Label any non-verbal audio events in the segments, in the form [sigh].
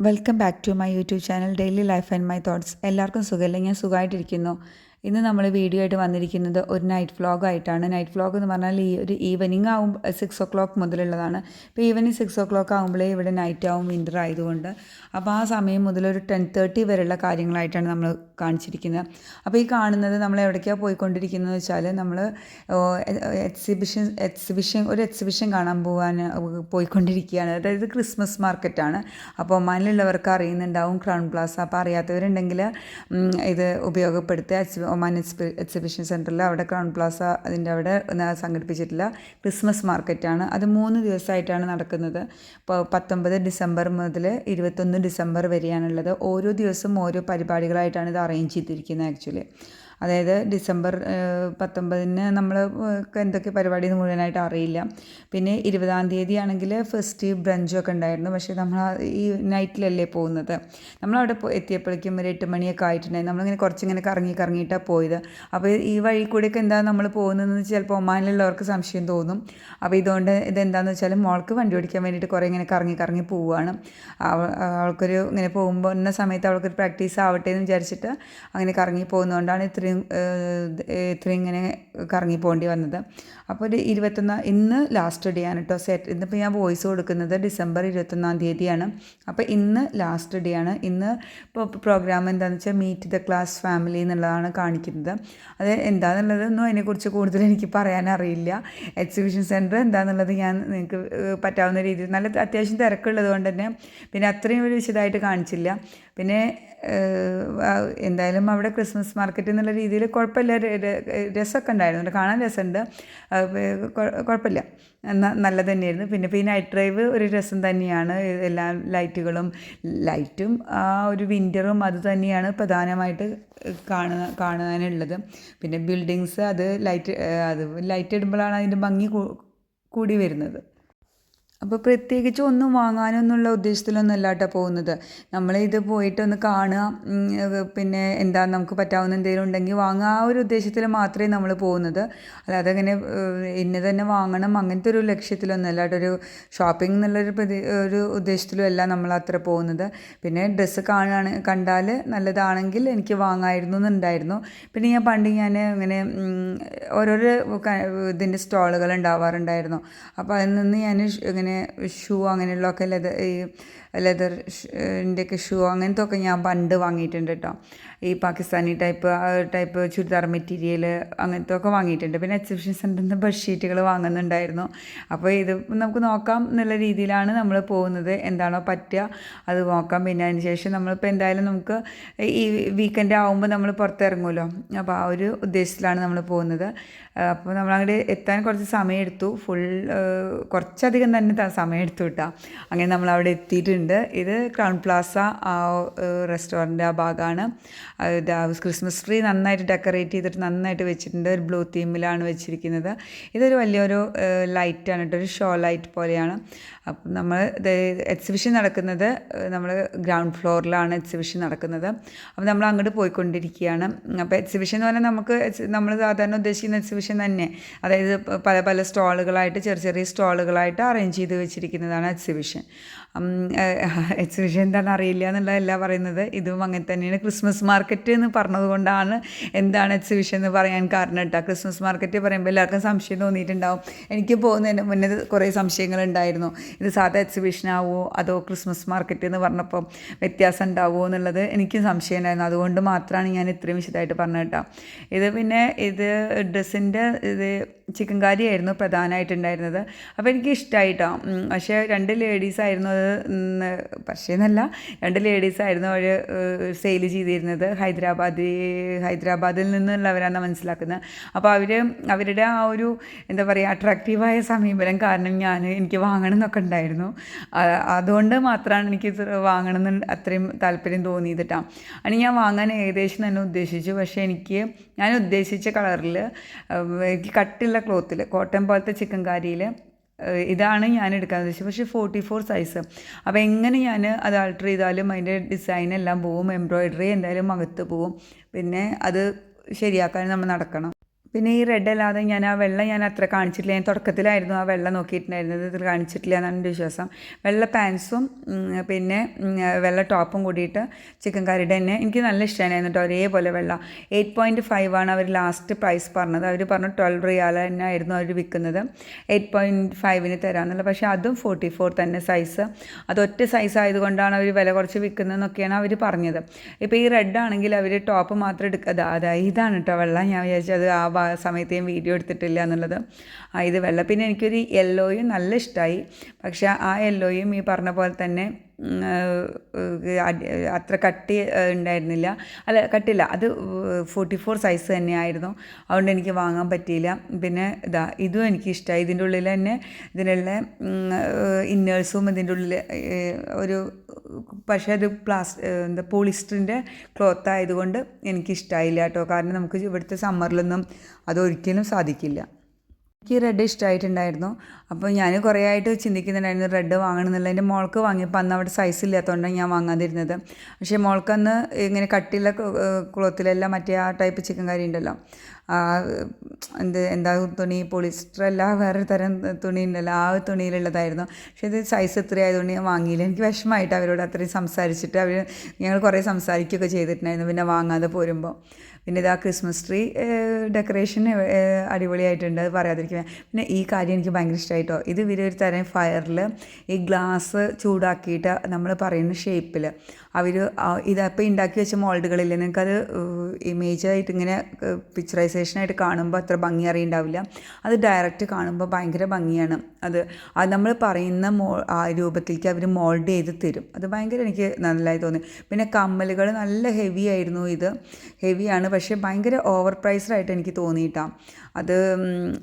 Welcome back to my YouTube channel daily life and my thoughts എല്ലാവർക്കും സുഖമല്ലേ? ഞാൻ സുഖമായിട്ടിരിക്കുന്നു. ഇന്ന് നമ്മൾ വീഡിയോ ആയിട്ട് വന്നിരിക്കുന്നത് ഒരു നൈറ്റ് വ്ളോഗ് ആയിട്ടാണ്. നൈറ്റ് വ്ളോഗ് എന്ന് പറഞ്ഞാൽ ഈ ഒരു ഈവനിങ് ആവും സിക്സ് ഒ ക്ലോക്ക് മുതലുള്ളതാണ്. ഇപ്പോൾ ഈവനിങ് സിക്സ് ഒ ക്ലോക്ക് ആകുമ്പോഴേ ഇവിടെ നൈറ്റ് ആവും വിന്റർ ആയതുകൊണ്ട്. അപ്പോൾ ആ സമയം മുതൽ ഒരു ടെൻ തേർട്ടി വരെയുള്ള കാര്യങ്ങളായിട്ടാണ് നമ്മൾ കാണിച്ചിരിക്കുന്നത് അപ്പോൾ ഈ കാണുന്നത് നമ്മൾ എവിടേക്കാണ് പോയിക്കൊണ്ടിരിക്കുന്നത് വെച്ചാൽ നമ്മൾ എക്സിബിഷൻ എക്സിബിഷൻ ഒരു എക്സിബിഷൻ കാണാൻ പോകാൻ പോയിക്കൊണ്ടിരിക്കുകയാണ്. അതായത് ക്രിസ്മസ് മാർക്കറ്റാണ്. അപ്പോൾ ഒമാനിലുള്ളവർക്ക് അറിയുന്നുണ്ടാവും ക്രൗൺ പ്ലാസ. അപ്പോൾ അറിയാത്തവരുണ്ടെങ്കിൽ ഇത് ഉപയോഗപ്പെടുത്തുക ഒമാൻ എക്സ്പി എക്സിബിഷൻ സെന്ററിൽ അവിടെ ക്രൗൺ പ്ലാസ അതിന്റെ അവിടെ സംഘടിപ്പിച്ചിട്ടുള്ള ക്രിസ്മസ് മാർക്കറ്റാണ്. അത് മൂന്ന് ദിവസമായിട്ടാണ് നടക്കുന്നത്. ഇപ്പോൾ പത്തൊമ്പത് ഡിസംബർ മുതൽ ഇരുപത്തൊന്ന് ഡിസംബർ വരെയാണുള്ളത്. ഓരോ ദിവസവും ഓരോ പരിപാടികളായിട്ടാണ് ഇത് അറേഞ്ച് ചെയ്തിരിക്കുന്നത് ആക്ച്വലി. അതായത് ഡിസംബർ പത്തൊമ്പതിന് നമ്മൾ എന്തൊക്കെ പരിപാടി എന്ന് മുഴുവനായിട്ട് അറിയില്ല. പിന്നെ ഇരുപതാം തീയതി ആണെങ്കിൽ ഫസ്റ്റ് ബ്രഞ്ചൊക്കെ ഉണ്ടായിരുന്നു. പക്ഷേ നമ്മൾ ഈ നൈറ്റിലല്ലേ പോകുന്നത്? നമ്മളവിടെ എത്തിയപ്പോഴേക്കും ഒരു എട്ട് മണിയൊക്കെ ആയിട്ടുണ്ടായിരുന്നു. നമ്മളിങ്ങനെ കുറച്ചിങ്ങനെ കറങ്ങി കറങ്ങിയിട്ടാണ് പോയത്. അപ്പോൾ ഈ വഴി കൂടെയൊക്കെ എന്താ നമ്മൾ പോകുന്നതെന്ന് ചിലപ്പോൾ ഒമാനിലുള്ളവർക്ക് സംശയം തോന്നും. അപ്പോൾ ഇതുകൊണ്ട് ഇതെന്താണെന്ന് വെച്ചാൽ മോൾക്ക് വണ്ടി ഓടിക്കാൻ വേണ്ടിയിട്ട് കുറേ ഇങ്ങനെ കറങ്ങി കറങ്ങി പോവുകയാണ് അവ- അവൾക്കൊരു ഇങ്ങനെ പോകുമ്പോൾ എന്ന സമയത്ത് അവൾക്കൊരു പ്രാക്ടീസ് ആവട്ടെ എന്ന് വിചാരിച്ചിട്ട് അങ്ങനെ കറങ്ങി പോകുന്നതുകൊണ്ടാണ് ഇത്രയും ഇത്രയും ഇങ്ങനെ കറങ്ങി പോകേണ്ടി വന്നത്. അപ്പോൾ ഒരു ഇരുപത്തൊന്ന് ഇന്ന് ലാസ്റ്റ് ഡേ ആണ് കേട്ടോ സെറ്റ് ഇന്നിപ്പോൾ ഞാൻ വോയിസ് കൊടുക്കുന്നത് ഡിസംബർ ഇരുപത്തൊന്നാം തീയതിയാണ്. അപ്പോൾ ഇന്ന് ലാസ്റ്റ് ഡേ ആണ്. ഇന്ന് ഇപ്പോൾ പ്രോഗ്രാം എന്താണെന്ന് വെച്ചാൽ മീറ്റ് ദ ക്ലാസ് ഫാമിലി എന്നുള്ളതാണ് കാണിക്കുന്നത്. അത് എന്താണെന്നുള്ളതൊന്നും അതിനെക്കുറിച്ച് കൂടുതൽ എനിക്ക് പറയാനറിയില്ല എക്സിബിഷൻ സെന്റർ എന്താണെന്നുള്ളത് ഞാൻ നിങ്ങൾക്ക് പറ്റാവുന്ന രീതിയിൽ നല്ല അത്യാവശ്യം തിരക്കുള്ളത് കൊണ്ട് തന്നെ പിന്നെ അത്രയും ഒരു വിശദമായിട്ട് കാണിച്ചില്ല. പിന്നെ എന്തായാലും അവിടെ ക്രിസ്മസ് മാർക്കറ്റ് എന്നുള്ള രീതിയിൽ കുഴപ്പമില്ല. രസമൊക്കെ ഉണ്ടായിരുന്നു. കാണാൻ രസമുണ്ട്. കുഴപ്പമില്ല. നല്ല തന്നെയായിരുന്നു. പിന്നെ ഈ നൈറ്റ് ഡ്രൈവ് ഒരു രസം തന്നെയാണ്. എല്ലാ ലൈറ്റുകളും ലൈറ്റും ആ ഒരു വിന്ററും അത് തന്നെയാണ് പ്രധാനമായിട്ട് കാണുക കാണാനുള്ളത്. പിന്നെ ബിൽഡിങ്സ് അത് ലൈറ്റ് അത് ലൈറ്റ് ഇടുമ്പോഴാണ് അതിന്റെ ഭംഗി കൂടി വരുന്നത്. അപ്പോൾ പ്രത്യേകിച്ച് ഒന്നും വാങ്ങാനൊന്നുള്ള ഉദ്ദേശത്തിലൊന്നും കേട്ടോ പോകുന്നത്. നമ്മൾ ഇത് പോയിട്ടൊന്ന് കാണുക ഉം, പിന്നെ എന്താ നമുക്ക് പറ്റാവുന്ന എന്തെങ്കിലും ഉണ്ടെങ്കിൽ വാങ്ങുക. ആ ഒരു ഉദ്ദേശത്തിൽ മാത്രമേ നമ്മൾ പോകുന്നത്. അല്ലാതെ ഇങ്ങനെ ഏഹ്, ഇന്ന തന്നെ വാങ്ങണം അങ്ങനത്തെ ഒരു ലക്ഷ്യത്തിലൊന്നും അല്ല ഒരു ഷോപ്പിംഗ് എന്നുള്ളൊരു പ്രതി ഒരു ഉദ്ദേശത്തിലും അല്ല നമ്മൾ അത്ര പോകുന്നത്. പിന്നെ ഡ്രസ്സ് കാണുകയാണ് കണ്ടാൽ നല്ലതാണെങ്കിൽ എനിക്ക് വാങ്ങായിരുന്നു എന്നുണ്ടായിരുന്നു. പിന്നെ ഞാൻ പണ്ട് ഞാൻ ഇങ്ങനെ ഓരോരോ ഇതിന്റെ സ്റ്റോളുകൾ ഉണ്ടാവാറുണ്ടായിരുന്നു. അപ്പോൾ അതിൽ നിന്ന് ഞാൻ ഷ് ഇങ്ങനെ ഷൂ അങ്ങനെയുള്ളതൊക്കെ ലെതർ ഈ ലെതർ ന്റെയൊക്കെ ഷൂ അങ്ങനത്തെ ഒക്കെ ഞാൻ പണ്ട് വാങ്ങിയിട്ടുണ്ട് കേട്ടോ ഈ Pakistani type type churidar material അങ്ങനത്തെ ഒക്കെ വാങ്ങിയിട്ടുണ്ട്. പിന്നെ എക്സിബിഷൻ സെന്ററിൽ നിന്ന് ബെഡ്ഷീറ്റുകൾ വാങ്ങുന്നുണ്ടായിരുന്നു. അപ്പോൾ ഇത് നമുക്ക് നോക്കാം എന്നുള്ള രീതിയിലാണ് നമ്മൾ പോകുന്നത്. എന്താണോ പറ്റുക അത് നോക്കാം. പിന്നെ അതിന് ശേഷം നമ്മളിപ്പോൾ എന്തായാലും നമുക്ക് ഈ വീക്കെൻഡ് ആകുമ്പോൾ നമ്മൾ പുറത്തിറങ്ങുമല്ലോ. അപ്പോൾ ആ ഒരു ഉദ്ദേശത്തിലാണ് നമ്മൾ പോകുന്നത്. അപ്പോൾ നമ്മൾ അങ്ങോട്ട് എത്താൻ കുറച്ച് സമയം എടുത്തു ഫുൾ കുറച്ചധികം തന്നെ സമയം എടുത്തു കിട്ടാം അങ്ങനെ നമ്മൾ അവിടെ എത്തിയിട്ടുണ്ട്. ഇത് ക്രൗൺ പ്ലാസ ആ റെസ്റ്റോറന്റ് ആ ഭാഗമാണ് ഇത് ക്രിസ്മസ് ട്രീ നന്നായിട്ട് ഡെക്കറേറ്റ് ചെയ്തിട്ട് നന്നായിട്ട് വെച്ചിട്ടുണ്ട്. ഒരു ബ്ലൂ തീമിലാണ് വെച്ചിരിക്കുന്നത്. ഇതൊരു വലിയൊരു ലൈറ്റാണ് കേട്ടോ. ഒരു ഷോ ലൈറ്റ് പോലെയാണ്. അപ്പം നമ്മൾ എക്സിബിഷൻ നടക്കുന്നത് നമ്മൾ ഗ്രൗണ്ട് ഫ്ലോറിലാണ് എക്സിബിഷൻ നടക്കുന്നത്. അപ്പോൾ നമ്മൾ അങ്ങോട്ട് പോയിക്കൊണ്ടിരിക്കുകയാണ് അപ്പോൾ എക്സിബിഷൻ എന്ന് പറഞ്ഞാൽ നമുക്ക് നമ്മൾ സാധാരണ ഉദ്ദേശിക്കുന്ന എക്സിബിഷൻ തന്നെ. അതായത് പല പല സ്റ്റോളുകളായിട്ട് ചെറിയ ചെറിയ സ്റ്റോളുകളായിട്ട് അറേഞ്ച് ചെയ്ത് വെച്ചിരിക്കുന്നതാണ് എക്സിബിഷൻ എക്സിബിഷൻ എന്താണെന്ന് അറിയില്ല എന്നുള്ളതല്ല പറയുന്നത്. ഇതും അങ്ങനെ തന്നെയാണ്. ക്രിസ്മസ് മാർക്കറ്റ് എന്ന് പറഞ്ഞതുകൊണ്ടാണ് എന്താണ് എക്സിബിഷൻ എന്ന് പറയാൻ കാരണം കേട്ടോ ക്രിസ്മസ് മാർക്കറ്റ് പറയുമ്പോൾ എല്ലാവർക്കും സംശയം തോന്നിയിട്ടുണ്ടാവും. എനിക്ക് പോകുന്നതിന് മുന്നേ കുറേ സംശയങ്ങളുണ്ടായിരുന്നു ഇത് സാധാ എക്സിബിഷൻ ആവുമോ അതോ ക്രിസ്മസ് മാർക്കറ്റ് എന്ന് പറഞ്ഞപ്പോൾ വ്യത്യാസം ഉണ്ടാവുമോ എന്നുള്ളത് എനിക്ക് സംശയമുണ്ടായിരുന്നു. അതുകൊണ്ട് മാത്രമാണ് ഞാൻ ഇത്രയും വിശദമായിട്ട് പറഞ്ഞു കേട്ടോ. ഇത് പിന്നെ ഇത് ഡ്രസ്സിന്റെ ഇത് ചിക്കൻ കാരിയായിരുന്നു പ്രധാനമായിട്ടുണ്ടായിരുന്നത്. അപ്പോൾ എനിക്ക് ഇഷ്ടമായിട്ടോ പക്ഷേ രണ്ട് ലേഡീസ് ആയിരുന്നു അത് പക്ഷേ എന്നല്ല രണ്ട് ലേഡീസ് ആയിരുന്നു അവർ സെയിൽ ചെയ്തിരുന്നത് ഹൈദരാബാദ് ഹൈദരാബാദിൽ നിന്നുള്ളവരാണെന്ന് മനസ്സിലാക്കുന്നത്. അപ്പോൾ അവർ അവരുടെ ആ ഒരു എന്താ പറയുക അട്രാക്റ്റീവായ സമീപനം കാരണം ഞാൻ എനിക്ക് വാങ്ങണം എന്നൊക്കെ ഉണ്ടായിരുന്നു. അതുകൊണ്ട് മാത്രമാണ് എനിക്ക് വാങ്ങണം എന്ന് അത്രയും താല്പര്യം തോന്നിയതിട്ടാണ് അതിന് ഞാൻ വാങ്ങാൻ ഏകദേശം തന്നെ ഉദ്ദേശിച്ചു. പക്ഷേ എനിക്ക് ഞാൻ ഉദ്ദേശിച്ച കളറിൽ എനിക്ക് കട്ടിയുള്ള ക്ലോത്തിൽ കോട്ടൺ പോലത്തെ ചിക്കൻ കാരിയിൽ ഇതാണ് ഞാൻ എടുക്കാൻ ഉദ്ദേശിച്ചത്. പക്ഷേ ഫോർട്ടി ഫോർ സൈസ് അപ്പോൾ എങ്ങനെ ഞാൻ അത് ആൾട്ടർ ചെയ്താലും അതിന്റെ ഡിസൈൻ എല്ലാം പോവും എംബ്രോയിഡറി എന്തായാലും അകത്ത് പോവും. പിന്നെ അത് ശരിയാക്കാൻ നമ്മൾ നടക്കണം. പിന്നെ ഈ റെഡ് അല്ലാതെ ഞാൻ ആ വെള്ളം ഞാൻ അത്ര കാണിച്ചിട്ടില്ല. ഞാൻ തുടക്കത്തിലായിരുന്നു ആ വെള്ളം നോക്കിയിട്ടുണ്ടായിരുന്നത്. ഇതിൽ കാണിച്ചിട്ടില്ല എന്നാണ് എന്റെ വിശ്വാസം. വെള്ള പാൻസും പിന്നെ വെള്ള ടോപ്പും കൂടിയിട്ട് ചിക്കൻ കറിയുടെ തന്നെ എനിക്ക് നല്ല ഇഷ്ടമായിരുന്നു കേട്ടോ. ഒരേപോലെ വെള്ളം. എയ്റ്റ് പോയിന്റ് ഫൈവ് ആണ് അവർ ലാസ്റ്റ് പ്രൈസ് പറഞ്ഞത്. അവർ പറഞ്ഞു ട്വൽവ് റിയാൽ തന്നെ ആയിരുന്നു അവർ വിൽക്കുന്നത്. എയ്റ്റ് പോയിന്റ് ഫൈവിന് തരാമെന്നുള്ളത്. പക്ഷേ അതും ഫോർട്ടി ഫോർ തന്നെ സൈസ് അത് ഒറ്റ സൈസ് ആയതുകൊണ്ടാണ് അവർ വില കുറച്ച് വിൽക്കുന്നതെന്നൊക്കെയാണ് അവർ പറഞ്ഞത്. ഇപ്പോൾ ഈ റെഡ് ആണെങ്കിൽ അവർ ടോപ്പ് മാത്രം എടുക്കുക അതാ അതാ ഇതാണ് കേട്ടോ വെള്ളം. ഞാൻ വിചാരിച്ചത് ആ സമയത്ത് ഞാൻ വീഡിയോ എടുത്തിട്ടില്ല എന്നുള്ളത്. ഇത് വെള്ള. പിന്നെ എനിക്കൊരു യെല്ലോയും നല്ല ഇഷ്ടമായി പക്ഷേ ആ യെല്ലോയും ഈ പറഞ്ഞ പോലെ തന്നെ അത്ര കട്ടി ഉണ്ടായിരുന്നില്ല. അല്ല കട്ടില്ല. അത് ഫോർട്ടി ഫോർ സൈസ് തന്നെയായിരുന്നു. അതുകൊണ്ട് എനിക്ക് വാങ്ങാൻ പറ്റിയില്ല. പിന്നെ ഇതാ ഇതും എനിക്ക് ഇഷ്ടമായി ഇതിന്റെ ഉള്ളിൽ തന്നെ ഇതിനുള്ള ഇന്നേഴ്സും ഇതിന്റെ ഉള്ളിൽ ഒരു പക്ഷേ അത് പ്ലാസ് എന്താ പോളിസ്റ്ററിന്റെ ക്ലോത്ത് ആയതുകൊണ്ട് എനിക്കിഷ്ടമായില്ല കേട്ടോ. കാരണം നമുക്ക് ഇവിടുത്തെ സമ്മറിലൊന്നും അതൊരിക്കലും സാധിക്കില്ല. എനിക്ക് റെഡ് ഇഷ്ടമായിട്ടുണ്ടായിരുന്നു അപ്പോൾ ഞാൻ കുറേ ആയിട്ട് ചിന്തിക്കുന്നുണ്ടായിരുന്നു റെഡ് വാങ്ങണം എന്നുള്ളത് എന്റെ മോൾക്ക് വാങ്ങിയപ്പോൾ അന്ന് അവിടെ സൈസ് ഇല്ലാത്തതുകൊണ്ടാണ് ഞാൻ വാങ്ങാതിരുന്നത്. പക്ഷേ മോൾക്കന്ന് ഇങ്ങനെ കട്ടിയുള്ള ക്ലോത്തിലെല്ലാം മറ്റേ ആ ടൈപ്പ് ചിക്കൻ കറി ഉണ്ടല്ലോ. എന്ത് എന്താ തുണി പോളിസ്റ്റർ അല്ല വേറെ തരം തുണി ഉണ്ടല്ലോ. ആ തുണിയിലുള്ളതായിരുന്നു. പക്ഷേ ഇത് സൈസ് ഇത്ര ആയതുകൊണ്ട് ഞാൻ വാങ്ങിയില്ല. എനിക്ക് വിഷമമായിട്ട് അവരോട് അത്രയും സംസാരിച്ചിട്ട് അവർ ഞങ്ങൾ കുറേ സംസാരിക്കുകയൊക്കെ ചെയ്തിട്ടുണ്ടായിരുന്നു. പിന്നെ വാങ്ങാതെ പോരുമ്പോൾ പിന്നെ ഇതാ ക്രിസ്മസ് ട്രീ ഡെക്കറേഷൻ അടിപൊളിയായിട്ടുണ്ട് അത് പറയാതിരിക്കുക പിന്നെ ഈ കാര്യം എനിക്ക് ഭയങ്കര ഇഷ്ടമായിട്ടോ ഇത് ഇവർ ഒരു തരം ഫയറിൽ ഈ ഗ്ലാസ് ചൂടാക്കിയിട്ട് നമ്മൾ പറയുന്ന ഷേപ്പിൽ അവർ ഇതപ്പോൾ ഉണ്ടാക്കി വെച്ച മോൾഡുകളില്ലേ? നിങ്ങൾക്കത് ഇമേജായിട്ട് ഇങ്ങനെ പിക്ചറൈസേഷനായിട്ട് കാണുമ്പോൾ അത്ര ഭംഗി അറിയുണ്ടാവില്ല. അത് ഡയറക്റ്റ് കാണുമ്പോൾ ഭയങ്കര ഭംഗിയാണ് അത്. അത് നമ്മൾ പറയുന്ന മോ ആ രൂപത്തിലേക്ക് അവർ മോൾഡ് ചെയ്ത് തരും. അത് ഭയങ്കര എനിക്ക് നല്ലതായി തോന്നി. പിന്നെ കമ്മലുകൾ നല്ല ഹെവി ആയിരുന്നു ഇത്. ഹെവിയാണ് പക്ഷേ ഭയങ്കര ഓവർ പ്രൈസ്ഡായിട്ട് എനിക്ക് തോന്നിയിട്ടാണ് അത്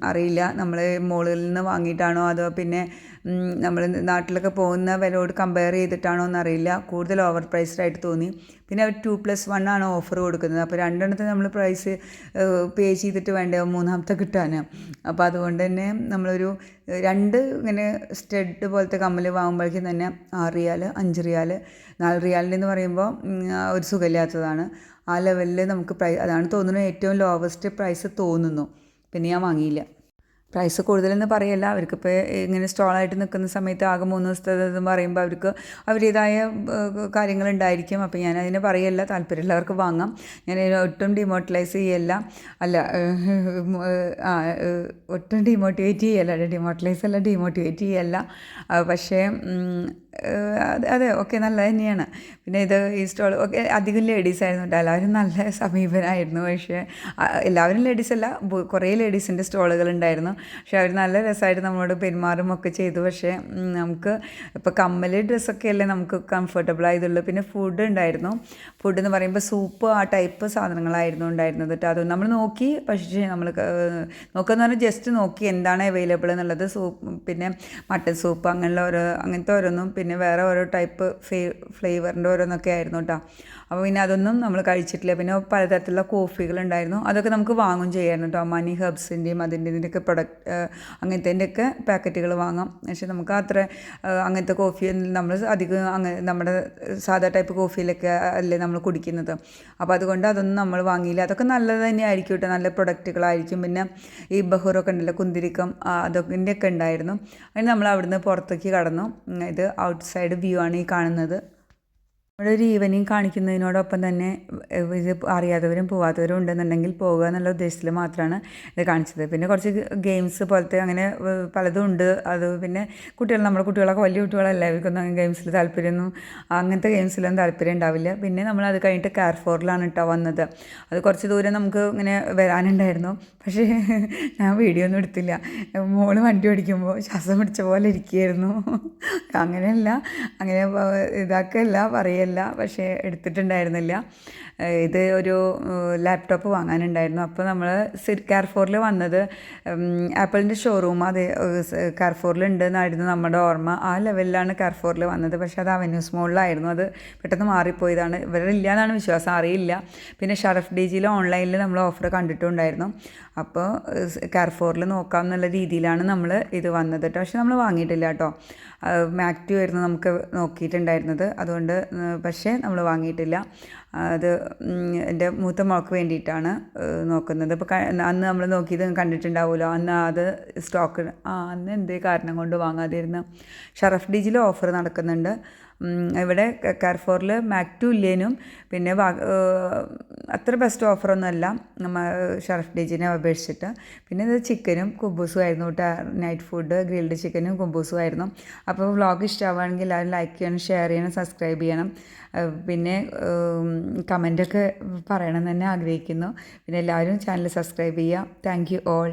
അറിയില്ല. നമ്മൾ മോളിൽ നിന്ന് വാങ്ങിയിട്ടാണോ അതോ പിന്നെ നമ്മൾ നാട്ടിലൊക്കെ പോകുന്ന വിലയോട് കമ്പയർ ചെയ്തിട്ടാണോ എന്നറിയില്ല. കൂടുതൽ ഓവർ പ്രൈസ്ഡായിട്ട് തോന്നി. പിന്നെ അവർ ടു പ്ലസ് വൺ ആണ് ഓഫർ കൊടുക്കുന്നത്. അപ്പോൾ രണ്ടെണ്ണത്തിന് നമ്മൾ പ്രൈസ് പേ ചെയ്തിട്ട് വേണ്ടേ മൂന്നാമത്തെ കിട്ടാൻ അപ്പോൾ അതുകൊണ്ട് തന്നെ നമ്മളൊരു രണ്ട് ഇങ്ങനെ സ്റ്റഡ് പോലത്തെ കമ്മൽ വാങ്ങുമ്പോഴേക്കും തന്നെ ആറ് റിയാൽ അഞ്ച് റിയാൽ നാല് റിയാലിന്റെ എന്ന് പറയുമ്പോൾ ഒരു സുഖമില്ലാത്തതാണ്. ആ ലെവലിൽ നമുക്ക് പ്രൈ അതാണ് തോന്നുന്നത് ഏറ്റവും ലോവസ്റ്റ് പ്രൈസ് തോന്നുന്നു. പിന്നെ ഞാൻ വാങ്ങിയില്ല. പ്രൈസ് കൂടുതലെന്ന് പറയല്ല. അവർക്കിപ്പോൾ ഇങ്ങനെ സ്റ്റോളായിട്ട് നിൽക്കുന്ന സമയത്ത് ആകെ മൂന്ന് ദിവസത്തെ എന്ന് പറയുമ്പോൾ അവർക്ക് അവരുടേതായ കാര്യങ്ങളുണ്ടായിരിക്കും അപ്പോൾ ഞാൻ അതിനെ പറയല്ല. താല്പര്യമുള്ളവർക്ക് വാങ്ങാം. ഞാൻ ഒട്ടും ഡിമോട്ടിലൈസ് ചെയ്യല്ല. അല്ല ഒട്ടും ഡിമോട്ടിവേറ്റ് ചെയ്യല്ല. ഡിമോട്ടിലൈസ് അല്ല ഡിമോട്ടിവേറ്റ് ചെയ്യല്ല. പക്ഷേ അത് ഓക്കെ നല്ലത് തന്നെയാണ്. പിന്നെ ഇത് ഈ സ്റ്റോൾ ഒക്കെ അധികം ലേഡീസ് ആയിരുന്നു കേട്ടോ. എല്ലാവരും നല്ല സമീപനായിരുന്നു. പക്ഷേ എല്ലാവരും ലേഡീസ് അല്ല. കുറേ ലേഡീസിന്റെ സ്റ്റോളുകൾ ഉണ്ടായിരുന്നു. പക്ഷേ അവർ നല്ല രസമായിട്ട് നമ്മളോട് പെരുമാറും ഒക്കെ ചെയ്തു. പക്ഷേ നമുക്ക് ഇപ്പോൾ കമ്മൽ ഡ്രസ്സൊക്കെ അല്ലേ നമുക്ക് കംഫർട്ടബിൾ ആയതുള്ളൂ. പിന്നെ ഫുഡ് ഉണ്ടായിരുന്നു. ഫുഡ് എന്ന് പറയുമ്പോൾ സൂപ്പ് ആ ടൈപ്പ് സാധനങ്ങളായിരുന്നു ഉണ്ടായിരുന്നത് കേട്ടോ. അത് നമ്മൾ നോക്കി. പക്ഷേ നമ്മൾ നോക്കുകയെന്ന് പറഞ്ഞാൽ ജസ്റ്റ് നോക്കി എന്താണ് അവൈലബിൾ എന്നുള്ളത്. സൂപ്പ് പിന്നെ മട്ടൻ സൂപ്പ് അങ്ങനെയുള്ള ഓരോ അങ്ങനത്തെ ഓരോന്നും. പിന്നെ വേറെ ഓരോ ടൈപ്പ് ഫ്ലേവറിന്റെ ഓരോന്നൊക്കെ ആയിരുന്നു കേട്ടോ അപ്പോൾ പിന്നെ അതൊന്നും നമ്മൾ കഴിച്ചിട്ടില്ല. പിന്നെ പലതരത്തിലുള്ള കോഫികളുണ്ടായിരുന്നു. അതൊക്കെ നമുക്ക് വാങ്ങും ചെയ്യായിരുന്നു കേട്ടോ മണി ഹെർബ്സിന്റെയും അതിന്റെ ഇതിന്റെയൊക്കെ പ്രൊഡക്റ്റ് അങ്ങനത്തേന്റെയൊക്കെ പാക്കറ്റുകൾ വാങ്ങാം. പക്ഷേ നമുക്ക് അത്ര അങ്ങനത്തെ കോഫി നമ്മൾ അധികം അങ്ങനെ നമ്മുടെ സാധാ ടൈപ്പ് കോഫിയിലൊക്കെ അല്ലേ നമ്മൾ കുടിക്കുന്നത്. അപ്പോൾ അതുകൊണ്ട് അതൊന്നും നമ്മൾ വാങ്ങിയില്ല. അതൊക്കെ നല്ലത് തന്നെയായിരിക്കും കേട്ടോ നല്ല പ്രൊഡക്റ്റുകളായിരിക്കും. പിന്നെ ഈ ബഹുറൊക്കെ ഉണ്ടല്ലോ കുന്തിരിക്കം അതൊക്കെ ഉണ്ടായിരുന്നു. അതിന് നമ്മൾ അവിടുന്ന് പുറത്തേക്ക് കടന്നു. ഇത് ഔട്ട് സൈഡ് വ്യൂ ആണ് ഈ കാണുന്നത്. ഇവിടെ ഒരു ഈവനിങ് കാണിക്കുന്നതിനോടൊപ്പം തന്നെ ഇത് അറിയാത്തവരും പോവാത്തവരും ഉണ്ടെന്നുണ്ടെങ്കിൽ പോകുക എന്നുള്ള ഉദ്ദേശത്തിൽ മാത്രമാണ് ഇത് കാണിച്ചത്. പിന്നെ കുറച്ച് ഗെയിംസ് പോലത്തെ അങ്ങനെ പലതും ഉണ്ട്. അത് പിന്നെ കുട്ടികൾ നമ്മുടെ കുട്ടികളൊക്കെ വലിയ കുട്ടികളല്ല അവർക്കൊന്നും ഗെയിംസിൽ താല്പര്യമൊന്നും അങ്ങനത്തെ ഗെയിംസിലൊന്നും താല്പര്യം ഉണ്ടാവില്ല. പിന്നെ നമ്മൾ അത് കഴിഞ്ഞിട്ട് കാർഫോറിലാണ് കേട്ടോ വന്നത്. അത് കുറച്ച് ദൂരം നമുക്ക് ഇങ്ങനെ വരാനുണ്ടായിരുന്നു. പക്ഷേ [laughs] ഞാൻ വീഡിയോ ഒന്നും എടുത്തില്ല. മോൾ വണ്ടി ഓടിക്കുമ്പോൾ ശ്വാസം പിടിച്ച പോലെ ഇരിക്കുകയായിരുന്നു. [laughs] അങ്ങനെയല്ല അങ്ങനെ ഇതാക്കല്ല പറയല്ല. പക്ഷേ എടുത്തിട്ടുണ്ടായിരുന്നില്ല. ഇത് ഒരു ലാപ്ടോപ്പ് വാങ്ങാനുണ്ടായിരുന്നു. അപ്പോൾ നമ്മൾ കാർഫോറിൽ വന്നത് ആപ്പിളിന്റെ ഷോറൂം അത് കാർഫോറിൽ ഉണ്ടെന്നായിരുന്നു നമ്മുടെ ഓർമ്മ. ആ ലെവലിലാണ് കാർഫോറിൽ വന്നത്. പക്ഷേ അത് അവന്യൂസ് മോളിലായിരുന്നു. അത് പെട്ടെന്ന് മാറിപ്പോയതാണ്. ഇവരില്ല എന്നാണ് വിശ്വാസം. അറിയില്ല. പിന്നെ ഷറഫ് ഡി ജിയിൽ ഓൺലൈനിൽ നമ്മൾ ഓഫർ കണ്ടിട്ടുണ്ടായിരുന്നു. അപ്പോൾ കാർഫോറിൽ നോക്കാം എന്നുള്ള രീതിയിലാണ് നമ്മൾ ഇത് വന്നത് കേട്ടോ പക്ഷെ നമ്മൾ വാങ്ങിയിട്ടില്ല കേട്ടോ മാക്റ്റീവ് ആയിരുന്നു നമുക്ക് നോക്കിയിട്ടുണ്ടായിരുന്നത്. അതുകൊണ്ട് പക്ഷേ നമ്മൾ വാങ്ങിയിട്ടില്ല. അത് എന്റെ മൂത്ത മോൾക്ക് വേണ്ടിയിട്ടാണ് നോക്കുന്നത്. ഇപ്പോൾ അന്ന് നമ്മൾ നോക്കിയത് കണ്ടിട്ടുണ്ടാവുമല്ലോ. അന്ന് അത് സ്റ്റോക്ക് ആ അന്ന് എന്തേ കാരണം കൊണ്ട് വാങ്ങാതിരുന്നു. ഷറഫ് ഡിജിൽ ഓഫർ നടക്കുന്നുണ്ട്. ഇവിടെ കാർഫോറിൽ മാക് ടു ഇല്ലേനും. പിന്നെ അത്ര ബെസ്റ്റ് ഓഫറൊന്നുമല്ല നമ്മൾ ഷറഫ് ഡിജിനെ അപേക്ഷിച്ചിട്ട്. പിന്നെ ഇത് ചിക്കനും കുബൂസും ആയിരുന്നു കേട്ടോ നൈറ്റ് ഫുഡ് ഗ്രിൽഡ് ചിക്കനും കുബൂസും ആയിരുന്നു. അപ്പോൾ വ്ളോഗ് ഇഷ്ടമാവുകയാണെങ്കിൽ എല്ലാവരും ലൈക്ക് ചെയ്യണം ഷെയർ ചെയ്യണം സബ്സ്ക്രൈബ് ചെയ്യണം. പിന്നെ കമന്റൊക്കെ പറയണം തന്നെ ആഗ്രഹിക്കുന്നു. പിന്നെ എല്ലാവരും ചാനൽ സബ്സ്ക്രൈബ് ചെയ്യുക. Thank you all